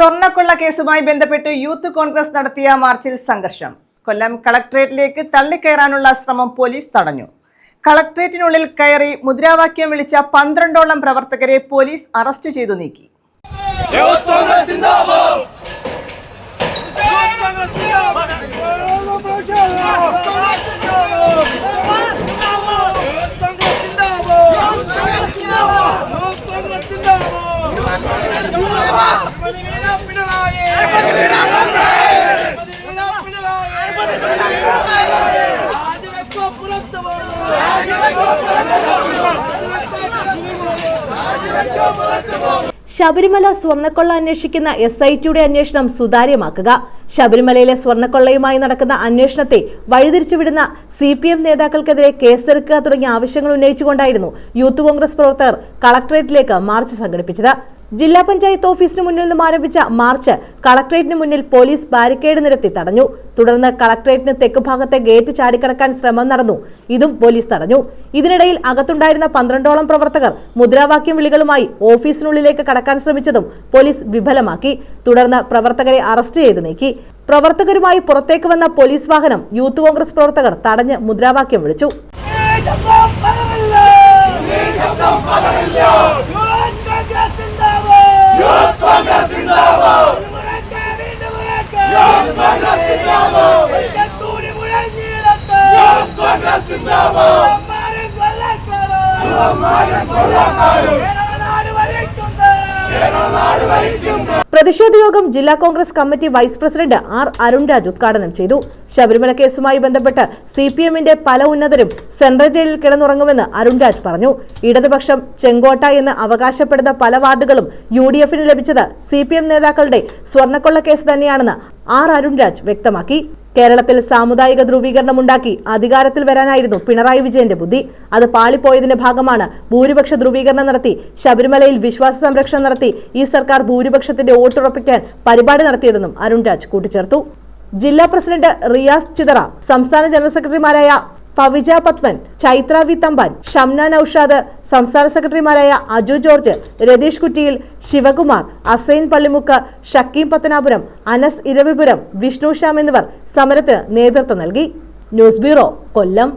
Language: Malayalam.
സ്വർണക്കൊള്ള കേസുമായി ബന്ധപ്പെട്ട് യൂത്ത് കോൺഗ്രസ് നടത്തിയ മാർച്ചിൽ സംഘർഷം. കൊല്ലം കളക്ട്രേറ്റിലേക്ക് തള്ളിക്കയറാനുള്ള ശ്രമം പോലീസ് തടഞ്ഞു. കളക്ട്രേറ്റിനുള്ളിൽ കയറി മുദ്രാവാക്യം വിളിച്ച പന്ത്രണ്ടോളം പ്രവർത്തകരെ പോലീസ് അറസ്റ്റ് ചെയ്തു നീക്കി യൂത്ത് കോൺഗ്രസ് സിന്ദാബാദ് യൂത്ത് കോൺഗ്രസ് സിന്ദാബാദ് യൂത്ത് കോൺഗ്രസ് സിന്ദാബാദ് യൂത്ത് കോൺഗ്രസ് സിന്ദാബാദ് യൂത്ത് കോൺഗ്രസ് സിന്ദാബാദ് പതിവീന പിണറായി പതിവീന പിണറായി രാജിവെക്കോ പുറത്തു പോകും രാജിവെക്കോ പുറത്തു പോകും ശബരിമല സ്വർണക്കൊള്ള അന്വേഷിക്കുന്ന എസ് ഐ ടിയുടെ അന്വേഷണം സുതാര്യമാക്കുക. ശബരിമലയിലെ സ്വർണക്കൊള്ളയുമായി നടക്കുന്ന അന്വേഷണത്തെ വഴിതിരിച്ചുവിടുന്ന സി പി എം നേതാക്കൾക്കെതിരെ കേസെടുക്കുക തുടങ്ങിയ ആവശ്യങ്ങൾ ഉന്നയിച്ചുകൊണ്ടായിരുന്നു യൂത്ത് കോൺഗ്രസ് പ്രവർത്തകർ കളക്ടറേറ്റിലേക്ക് മാർച്ച് സംഘടിപ്പിച്ചത്. ജില്ലാ പഞ്ചായത്ത് ഓഫീസിന് മുന്നിൽ നിന്നും ആരംഭിച്ച മാർച്ച് കളക്ടറേറ്റിന് മുന്നിൽ പോലീസ് ബാരിക്കേഡ് നിരത്തി തടഞ്ഞു. തുടർന്ന് കളക്ടറേറ്റിന് തെക്ക് ഭാഗത്തെ ഗേറ്റ് ചാടിക്കടക്കാൻ ശ്രമം നടന്നു. ഇതും പോലീസ് തടഞ്ഞു. ഇതിനിടയിൽ അകത്തുണ്ടായിരുന്ന പന്ത്രണ്ടോളം പ്രവർത്തകർ മുദ്രാവാക്യം വിളികളുമായി ഓഫീസിനുള്ളിലേക്ക് കടക്കാൻ ശ്രമിച്ചതും പോലീസ് വിഫലമാക്കി. തുടർന്ന് പ്രവർത്തകരെ അറസ്റ്റ് ചെയ്ത് നീക്കി. പ്രവർത്തകരുമായി പുറത്തേക്ക് വന്ന പോലീസ് വാഹനം യൂത്ത് കോൺഗ്രസ് പ്രവർത്തകർ തടഞ്ഞ് മുദ്രാവാക്യം വിളിച്ചു. നാട് ഭരിക്കും പ്രതിഷേധ യോഗം ജില്ലാ Congress committee vice president R Arunraj ഉദ്ഘാടനം ചെയ്തു. ശബരിമല കേസുമായി ബന്ധപ്പെട്ട് സി പി എമ്മിന്റെ പല ഉന്നതരും സെൻട്രൽ ജയിലിൽ കിടന്നുറങ്ങുമെന്ന് അരുൺരാജ് പറഞ്ഞു. ഇടതുപക്ഷം ചെങ്കോട്ട എന്ന് അവകാശപ്പെടുന്ന പല വാർഡുകളും യു ഡി എഫിന് ലഭിച്ചത് സി പി എം നേതാക്കളുടെ സ്വർണക്കൊള്ള കേസ് തന്നെയാണെന്ന് ആർ അരുൺരാജ് വ്യക്തമാക്കി. കേരളത്തിൽ സാമുദായിക ധ്രുവീകരണം ഉണ്ടാക്കി അധികാരത്തിൽ വരാനായിരുന്നു പിണറായി വിജയന്റെ ബുദ്ധി. അത് പാളിപ്പോയതിന്റെ ഭാഗമാണ് ഭൂരിപക്ഷ ധ്രുവീകരണം നടത്തി. ശബരിമലയിൽ വിശ്വാസ സംരക്ഷണം നടത്തി ഈ സർക്കാർ ഭൂരിപക്ഷത്തിന്റെ വോട്ടുറപ്പിക്കാൻ പരിപാടി നടത്തിയതെന്നും അരുൺ രാജ് കൂട്ടിച്ചേർത്തു. ജില്ലാ പ്രസിഡന്റ് റിയാസ് ചിതറ സംസ്ഥാന ജനറൽ സെക്രട്ടറിമാരായ പവിജ പത്മൻ ചൈത്ര വി തമ്പാൻ ഷംന നൌഷാദ് സംസ്ഥാന സെക്രട്ടറിമാരായ അജു ജോർജ് രതീഷ് കുറ്റിയിൽ ശിവകുമാർ അസൈൻ പള്ളിമുക്ക് ഷക്കീം പത്തനാപുരം അനസ് ഇരവിപുരം വിഷ്ണു ശ്യാം എന്നിവർ സമരത്തിന് നേതൃത്വം നൽകി. News bureau Kollam.